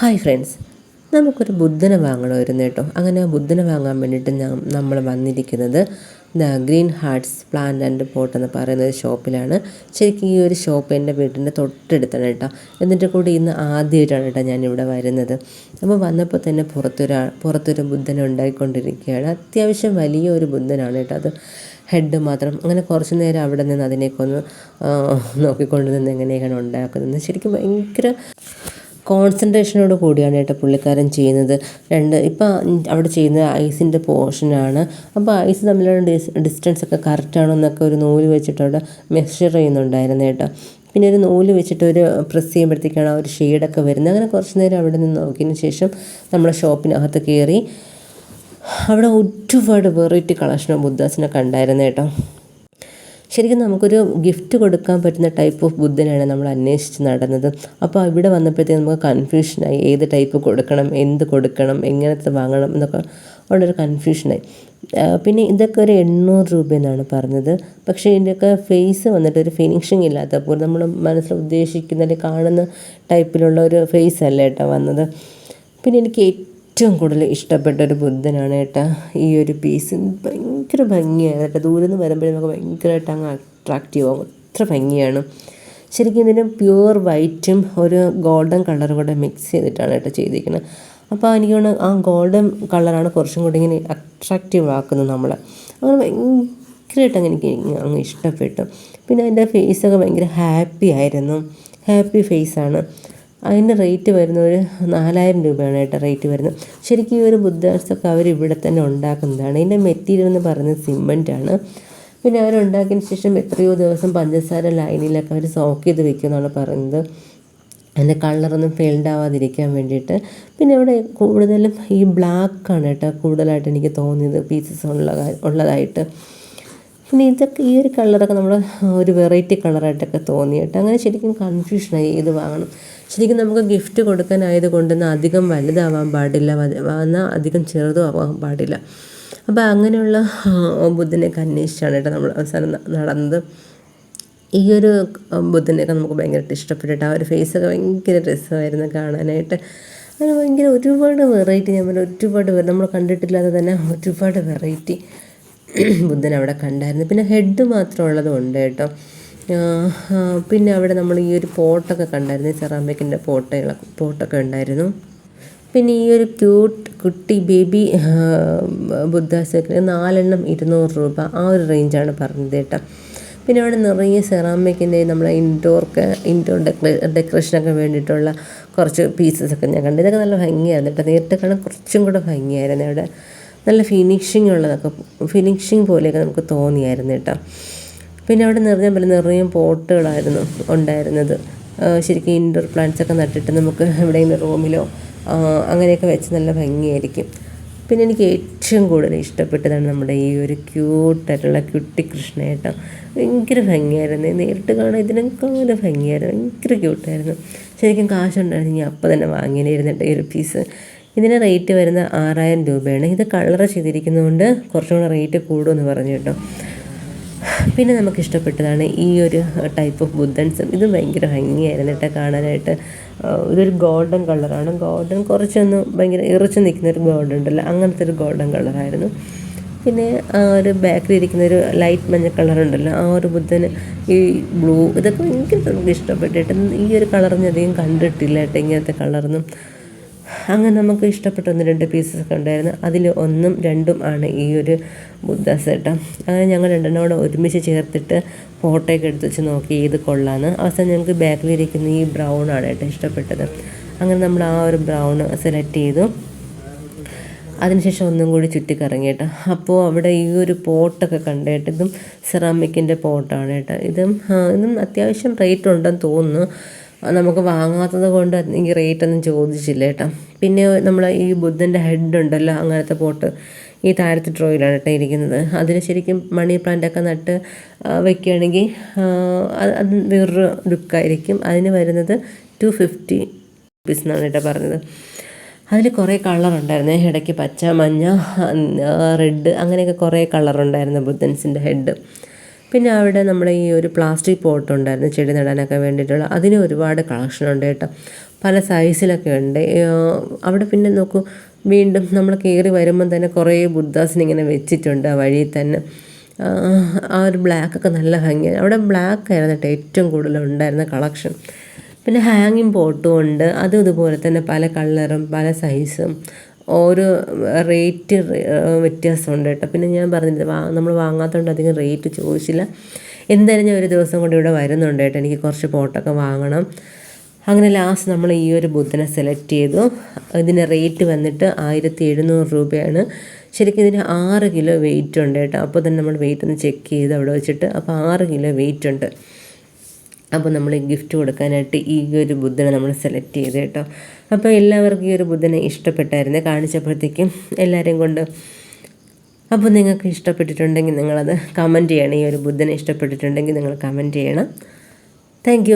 Hi friends നമുക്കൊരു ബുദ്ധനെ വാങ്ങണമായിരുന്നു കേട്ടോ. അങ്ങനെ ബുദ്ധനെ വാങ്ങാൻ വേണ്ടിയിട്ട് നമ്മൾ വന്നിരിക്കുന്നത് the Green Hearts Plant and Pot എന്ന് പറയുന്ന ഒരു ഷോപ്പിലാണ്. ശരിക്കും ഈ ഒരു ഷോപ്പ് എന്റെ വീട്ടിന്റെ തൊട്ടടുത്താണ് കേട്ടോ. എന്നിട്ട് കൂടി ഇന്ന് ആദ്യമായിട്ടാണ് കേട്ടോ ഞാനിവിടെ വരുന്നത്. അപ്പോൾ വന്നപ്പോൾ തന്നെ പുറത്തൊരു പുറത്തൊരു ബുദ്ധനെ ഉണ്ടായിക്കൊണ്ടിരിക്കുകയാണ്. അത്യാവശ്യം വലിയൊരു ബുദ്ധനാണ് കേട്ടോ അത്. ഹെഡ് മാത്രം. അങ്ങനെ കുറച്ച് നേരം അവിടെ നിന്ന് അതിനെയൊക്കെ ഒന്ന് നോക്കിക്കൊണ്ട് നിന്ന് എങ്ങനെയൊക്കെയാണ് ഉണ്ടാക്കുന്നത്. ശരിക്കും ഭയങ്കര കോൺസെൻട്രേഷനോട് കൂടിയാണ് കേട്ടോ പുള്ളിക്കാരൻ ചെയ്യുന്നത്. രണ്ട് ഇപ്പം അവിടെ ചെയ്യുന്നത് ഐസിന്റെ പോർഷനാണ് അപ്പോൾ ഐസ് തമ്മിലുള്ള ഡിസ് ഡിസ്റ്റൻസ് ഒക്കെ കറക്റ്റാണോ എന്നൊക്കെ ഒരു നൂൽ വെച്ചിട്ട് അവിടെ മെഷർ ചെയ്യുന്നുണ്ടായിരുന്നു കേട്ടോ. പിന്നെ ഒരു നൂൽ വെച്ചിട്ട് ഒരു പ്രസ് ചെയ്യുമ്പോഴത്തേക്കാണ് ആ ഒരു ഷെയ്ഡൊക്കെ വരുന്നത്. അങ്ങനെ കുറച്ച് നേരം അവിടെ നിന്ന് നോക്കിയതിന് ശേഷം നമ്മളെ ഷോപ്പിനകത്ത് കയറി അവിടെ ഒരുപാട് വെറൈറ്റി കളക്ഷൻ ഓഫ് ബുദ്ധാസിനൊക്കെ ഉണ്ടായിരുന്നു കേട്ടോ. ശരിക്കും നമുക്കൊരു ഗിഫ്റ്റ് കൊടുക്കാൻ പറ്റുന്ന ടൈപ്പ് ഓഫ് ബുദ്ധനാണ് നമ്മൾ അന്വേഷിച്ച് നടന്നത്. അപ്പോൾ ഇവിടെ വന്നപ്പോഴത്തേക്ക് നമുക്ക് കൺഫ്യൂഷനായി ഏത് ടൈപ്പ് കൊടുക്കണം? എന്ത് കൊടുക്കണം? എങ്ങനത്തെ വാങ്ങണം? എന്നൊക്കെ വളരെ കൺഫ്യൂഷനായി പിന്നെ ഇതൊക്കെ ഒരു എണ്ണൂറ് രൂപയെന്നാണ് പറഞ്ഞത്. പക്ഷേ ഇതിന്റെയൊക്കെ ഫേസ് വന്നിട്ട് ഒരു ഫിനിഷിങ് ഇല്ലാത്തപ്പോൾ നമ്മൾ മനസ്സിൽ ഉദ്ദേശിക്കുന്ന അല്ലെങ്കിൽ കാണുന്ന ടൈപ്പിലുള്ള ഒരു ഫേസ് അല്ല ഏട്ടാ വന്നത്. പിന്നെ എനിക്ക് ഏറ്റവും കൂടുതൽ ഇഷ്ടപ്പെട്ട ഒരു ബുദ്ധനാണ് ഏട്ടാ ഈ ഒരു പീസ് ഭയങ്കര ഭംഗിയാണ്. കേട്ടോ ദൂരെ നിന്ന് വരുമ്പോഴേ നമുക്ക് ഭയങ്കരമായിട്ട് അങ്ങ് അട്രാക്റ്റീവ് ആകും അത്ര ഭംഗിയാണ്. ശരിക്കും ഇതിന് പ്യുവർ വൈറ്റും ഒരു ഗോൾഡൻ കളറും കൂടെ മിക്സ് ചെയ്തിട്ടാണ് കേട്ടോ ചെയ്തിരിക്കുന്നത് അപ്പോൾ എനിക്ക് തോന്നുന്നു ആ ഗോൾഡൻ കളറാണ് കുറച്ചും കൂടി ഇങ്ങനെ അട്രാക്റ്റീവ് ആക്കുന്നത് നമ്മൾ അങ്ങനെ ഭയങ്കരമായിട്ട് അങ്ങനെ എനിക്ക് അങ്ങ് ഇഷ്ടപ്പെട്ടു. പിന്നെ അതിന്റെ ഫേസൊക്കെ ഭയങ്കര ഹാപ്പി ആയിരുന്നു. ഹാപ്പി ഫേസാണ് അതിന്റെ റേറ്റ് വരുന്ന ഒരു നാലായിരം രൂപയാണ് കേട്ടോ റേറ്റ് വരുന്നത്. ശരിക്കും ഈ ഒരു ബുദ്ധാസൊക്കെ അവർ ഇവിടെ തന്നെ ഉണ്ടാക്കുന്നതാണ്. ഇതിന്റെ മെറ്റീരിയൽ എന്ന് പറയുന്നത് സിമെന്റാണ് പിന്നെ അവരുണ്ടാക്കിയതിന് ശേഷം എത്രയോ ദിവസം പഞ്ചസാര ലൈനിലൊക്കെ അവർ സോക്ക് ചെയ്ത് വെക്കുമെന്നാണ് പറയുന്നത്. അതിന്റെ കളറൊന്നും ഫെയിൽഡ് ആവാതിരിക്കാൻ വേണ്ടിയിട്ട്. പിന്നെ ഇവിടെ കൂടുതലും ഈ ബ്ലാക്കാണ് കേട്ടോ കൂടുതലായിട്ട് എനിക്ക് തോന്നിയത് പീസസ് ഉള്ള ഉള്ളതായിട്ട്. പിന്നെ ഇതൊക്കെ ഈ ഒരു കളറൊക്കെ നമ്മൾ ഒരു വെറൈറ്റി കളറായിട്ടൊക്കെ തോന്നിയിട്ട് അങ്ങനെ ശരിക്കും കൺഫ്യൂഷനായി ഇത് വാങ്ങണം. ശരിക്കും നമുക്ക് ഗിഫ്റ്റ് കൊടുക്കാനായത് കൊണ്ടൊന്നും അധികം വലുതാവാൻ പാടില്ല. എന്നാൽ അധികം ചെറുതും ആവാൻ പാടില്ല. അപ്പോൾ അങ്ങനെയുള്ള ബുദ്ധനെയൊക്കെ അന്വേഷിച്ചാണ് കേട്ടോ നമ്മൾ അവസാനം നടന്നത്. ഈ ഒരു ബുദ്ധനെയൊക്കെ നമുക്ക് ഭയങ്കരമായിട്ട് ഇഷ്ടപ്പെട്ടിട്ട് ആ ഒരു ഫേസൊക്കെ ഭയങ്കര രസമായിരുന്നു കാണാനായിട്ട്. അങ്ങനെ ഭയങ്കര ഒരുപാട് വെറൈറ്റി ഞാൻ പറഞ്ഞ ഒരുപാട് നമ്മൾ കണ്ടിട്ടില്ലാതെ തന്നെ ഒരുപാട് വെറൈറ്റി ബുദ്ധൻ അവിടെ കണ്ടായിരുന്നു. പിന്നെ ഹെഡ് മാത്രം ഉള്ളതുണ്ട് കേട്ടോ. പിന്നെ അവിടെ നമ്മൾ ഈ ഒരു പോട്ടൊക്കെ കണ്ടായിരുന്നു. സെറാമിക്കിന്റെ പോട്ടകളൊക്കെ പോട്ടൊക്കെ ഉണ്ടായിരുന്നു. പിന്നെ ഈ ഒരു ക്യൂട്ട് കുട്ടി ബേബി ബുദ്ധാസൊക്കെ നാലെണ്ണം ഇരുന്നൂറ് രൂപ. ആ ഒരു റേഞ്ചാണ് പറഞ്ഞത് കേട്ടോ. പിന്നെ അവിടെ നിറയെ സെറാമിക്കിന്റെ നമ്മളെ ഇൻഡോർക്ക് ഇൻഡോർ ഡെക്കറേ ഡെക്കറേഷനൊക്കെ വേണ്ടിയിട്ടുള്ള കുറച്ച് പീസസ് ഒക്കെ ഞാൻ കണ്ടു. ഇതൊക്കെ നല്ല ഭംഗിയായിരുന്നു കേട്ടോ. നേരിട്ട് കാണാൻ കുറച്ചും കൂടെ ഭംഗിയായിരുന്നു അവിടെ. നല്ല ഫിനിഷിംഗ് ഉള്ളതൊക്കെ ഫിനിഷിംഗ് പോലെയൊക്കെ നമുക്ക് തോന്നിയായിരുന്നു കേട്ടോ. പിന്നെ അവിടെ നിറഞ്ഞ പോലെ നിറയെ പോട്ടുകളായിരുന്നു ഉണ്ടായിരുന്നത്. ശരിക്കും ഇൻഡോർ പ്ലാന്റ്സ് ഒക്കെ നട്ടിട്ട് നമുക്ക് എവിടെയെങ്കിലും റൂമിലോ അങ്ങനെയൊക്കെ വെച്ച് നല്ല ഭംഗിയായിരിക്കും. പിന്നെ എനിക്ക് ഏറ്റവും കൂടുതൽ ഇഷ്ടപ്പെട്ടതാണ് നമ്മുടെ ഈ ഒരു ക്യൂട്ടായിട്ടുള്ള കുട്ടി കൃഷ്ണേട്ട ഭയങ്കര ഭംഗിയായിരുന്നു. നേരിട്ട് കാണാൻ ഇതിനേക്കാളും ഭംഗിയായിരുന്നു. ഭയങ്കര ക്യൂട്ടായിരുന്നു ശരിക്കും കാശുണ്ടായിരുന്നു ഞാൻ അപ്പം തന്നെ വാങ്ങിയിരുന്നിട്ട് ഈ ഒരു പീസ് ഇതിന് റേറ്റ് വരുന്ന ആറായിരം രൂപയാണ്. ഇത് കളർ ചെയ്തിരിക്കുന്നതുകൊണ്ട് കുറച്ചുകൂടെ റേറ്റ് കൂടുമെന്ന് പറഞ്ഞു കേട്ടോ. പിന്നെ നമുക്ക് ഇഷ്ടപ്പെട്ടതാണ് ഈ ഒരു ടൈപ്പ് ഓഫ് ബുദ്ധൻസ്. ഇത് ഭയങ്കര ഭംഗിയായിരുന്നു കേട്ടോ കാണാനായിട്ട്. ഇതൊരു ഗോൾഡൻ കളറാണ് ഗോൾഡൻ കുറച്ചൊന്ന് ഭയങ്കര ഇറച്ചു നിൽക്കുന്ന ഒരു ഗോൾഡൻ ഉണ്ടല്ലോ. അങ്ങനത്തെ ഒരു ഗോൾഡൻ കളറായിരുന്നു പിന്നെ ആ ഒരു ബാക്കിൽ ഇരിക്കുന്ന ഒരു ലൈറ്റ് മഞ്ഞ കളർ ഉണ്ടല്ലോ. ആ ഒരു ബുദ്ധന് ഈ ബ്ലൂ ഇതൊക്കെ ഭയങ്കര നമുക്ക് ഇഷ്ടപ്പെട്ടിട്ട് ഈ ഒരു കളറൊന്നും അധികം കണ്ടിട്ടില്ല കേട്ടോ ഇങ്ങനത്തെ കളറൊന്നും അങ്ങനെ നമുക്ക് ഇഷ്ടപ്പെട്ട ഒന്ന് രണ്ട് പീസസ് ഒക്കെ ഉണ്ടായിരുന്നു. അതിൽ ഒന്നും രണ്ടും ആണ് ഈ ഒരു ബുദ്ധ സെട്ട് അങ്ങനെ ഞങ്ങൾ രണ്ടെണ്ണം കൂടെ ഒരുമിച്ച് ചേർത്തിട്ട് ഫോട്ടോയൊക്കെ എടുത്ത് വെച്ച് നോക്കി ഏത് കൊള്ളാന്ന്. അവസാനം ഞങ്ങൾക്ക് ബാക്കിലിരിക്കുന്ന ഈ ബ്രൗൺ ആണ് കേട്ടോ ഇഷ്ടപ്പെട്ടത്. അങ്ങനെ നമ്മൾ ആ ഒരു ബ്രൗൺ സെലക്ട് ചെയ്തു. അതിനുശേഷം ഒന്നും കൂടി ചുറ്റിക്കറങ്ങി കേട്ടോ അപ്പോൾ അവിടെ ഈ ഒരു പോട്ടൊക്കെ കണ്ടേട്ട് ഇതും സെറാമിക്കിന്റെ പോട്ടാണ് കേട്ടോ ഇതും ഇതും അത്യാവശ്യം റേറ്റ് ഉണ്ടെന്ന് തോന്നുന്നു. നമുക്ക് വാങ്ങാത്തത് കൊണ്ട് റേറ്റ് ഒന്നും ചോദിച്ചില്ല കേട്ടോ. പിന്നെ നമ്മൾ ഈ ബുദ്ധന്റെ ഹെഡ് ഉണ്ടല്ലോ അങ്ങനത്തെ പോട്ട് ഈ താഴത്തെ ഡ്രോയിലാണ് കേട്ടോ ഇരിക്കുന്നത്. അതിന് ശരിക്കും മണി പ്ലാന്റൊക്കെ നട്ട് വെക്കുകയാണെങ്കിൽ അത് വേറൊരു ലുക്കായിരിക്കും അതിന് വരുന്നത് ടു ഫിഫ്റ്റി റുപ്പീസ് എന്നാണ് കേട്ടോ പറഞ്ഞത്. അതിൽ കുറേ കളറുണ്ടായിരുന്നു ഇടയ്ക്ക് പച്ച മഞ്ഞ റെഡ് അങ്ങനെയൊക്കെ കുറേ കളറുണ്ടായിരുന്നു ബുദ്ധൻസിന്റെ ഹെഡ് പിന്നെ അവിടെ നമ്മൾ ഈ ഒരു പ്ലാസ്റ്റിക് പോട്ട് ഉണ്ടായിരുന്നു ചെടി നടാനൊക്കെ വേണ്ടിയിട്ടുള്ള. അതിന് ഒരുപാട് കളക്ഷൻ ഉണ്ട് കേട്ടോ. പല സൈസിലൊക്കെ ഉണ്ട്. അവിടെ പിന്നെ നോക്കൂ വീണ്ടും നമ്മൾ കയറി വരുമ്പം തന്നെ കുറേ ബുദ്ധാസിന് ഇങ്ങനെ വെച്ചിട്ടുണ്ട് ആ വഴിയിൽ തന്നെ. ആ ഒരു ബ്ലാക്കൊക്കെ നല്ല ഭംഗിയാണ് അവിടെ ബ്ലാക്ക് ആയിരുന്നു കേട്ടോ ഏറ്റവും കൂടുതൽ ഉണ്ടായിരുന്ന കളക്ഷൻ പിന്നെ ഹാങ്ങിങ് പോട്ടും ഉണ്ട്. അതും ഇതുപോലെ തന്നെ പല കളറും പല സൈസും ഓരോ റേറ്റ് വ്യത്യാസമുണ്ട് കേട്ടോ. പിന്നെ ഞാൻ പറഞ്ഞില്ല വാ നമ്മൾ വാങ്ങാത്തതുകൊണ്ട് അധികം റേറ്റ് ചോദിച്ചില്ല. എന്തായാലും ഞാൻ ഒരു ദിവസം കൊണ്ട് ഇവിടെ വരുന്നുണ്ട് കേട്ടോ. എനിക്ക് കുറച്ച് പോട്ടൊക്കെ വാങ്ങണം. അങ്ങനെ ലാസ്റ്റ് നമ്മൾ ഈ ഒരു ബുദ്ധനെ സെലക്ട് ചെയ്തു. ഇതിന്റെ റേറ്റ് വന്നിട്ട് ആയിരത്തി എഴുന്നൂറ് രൂപയാണ്. ശരിക്കും ഇതിന് ആറ് കിലോ വെയിറ്റ് ഉണ്ട് കേട്ടോ. അപ്പോൾ തന്നെ നമ്മൾ വെയിറ്റ് ഒന്ന് ചെക്ക് ചെയ്ത് അവിടെ വെച്ചിട്ട്. അപ്പോൾ ആറ് കിലോ വെയിറ്റ് ഉണ്ട്. അപ്പോൾ നമ്മൾ ഗിഫ്റ്റ് കൊടുക്കാനായിട്ട് ഈ ഒരു ബുദ്ധനെ നമ്മൾ സെലക്ട് ചെയ്ത് കേട്ടോ. അപ്പോൾ എല്ലാവർക്കും ഈ ഒരു ബുദ്ധനെ ഇഷ്ടപ്പെട്ടായിരുന്നു. കാണിച്ചപ്പോഴത്തേക്കും എല്ലാവരെയും കൊണ്ട് അപ്പോൾ നിങ്ങൾക്ക് ഇഷ്ടപ്പെട്ടിട്ടുണ്ടെങ്കിൽ നിങ്ങളത് കമന്റ് ചെയ്യണം. ഈ ഒരു ബുദ്ധനെ ഇഷ്ടപ്പെട്ടിട്ടുണ്ടെങ്കിൽ നിങ്ങൾ കമന്റ് ചെയ്യണം. താങ്ക്